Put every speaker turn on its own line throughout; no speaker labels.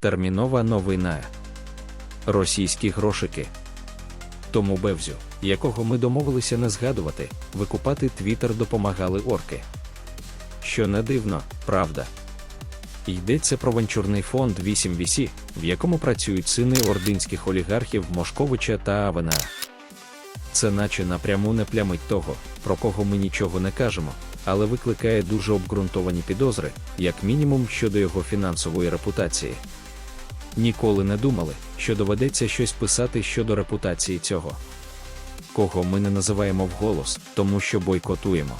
Термінова новина. Російські грошики. Тому Бевзю, якого ми домовилися не згадувати, викупати Твіттер допомагали орки. Що не дивно, правда. Йдеться про венчурний фонд 8VC, в якому працюють сини ординських олігархів Мошковича та Авена. Це наче напряму не плямить того, про кого ми нічого не кажемо, але викликає дуже обґрунтовані підозри, як мінімум щодо його фінансової репутації. Ніколи не думали, що доведеться щось писати щодо репутації цього. Кого ми не називаємо вголос, тому що бойкотуємо.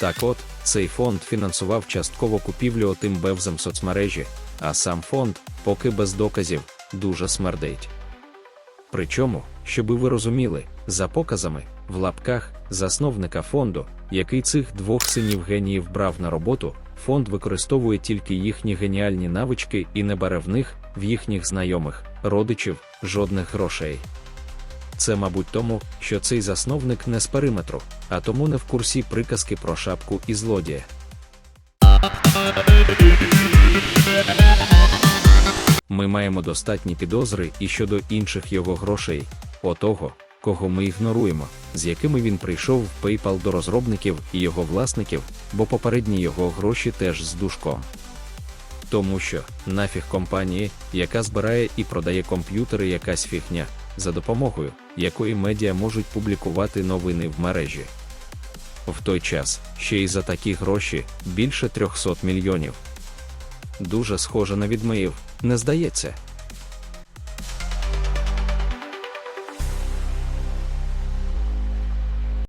Так от, цей фонд фінансував частково купівлю отим бевзем соцмережі, а сам фонд, поки без доказів, дуже смердить. Причому, щоби ви розуміли, за показами, в лапках, засновника фонду, який цих двох синів геніїв брав на роботу, фонд використовує тільки їхні геніальні навички і не бере в них, в їхніх знайомих, родичів, жодних грошей. Це, мабуть, тому, що цей засновник не з периметру, а тому не в курсі приказки про шапку і злодія. Ми маємо достатні підозри і щодо інших його грошей, отого, кого ми ігноруємо, з якими він прийшов в PayPal до розробників і його власників, бо попередні його гроші теж з душком. Тому що нафіг компанії, яка збирає і продає комп'ютери якась фігня, за допомогою якої медіа можуть публікувати новини в мережі. В той час ще й за такі гроші більше 300 мільйонів. Дуже схоже на відмиїв, не здається.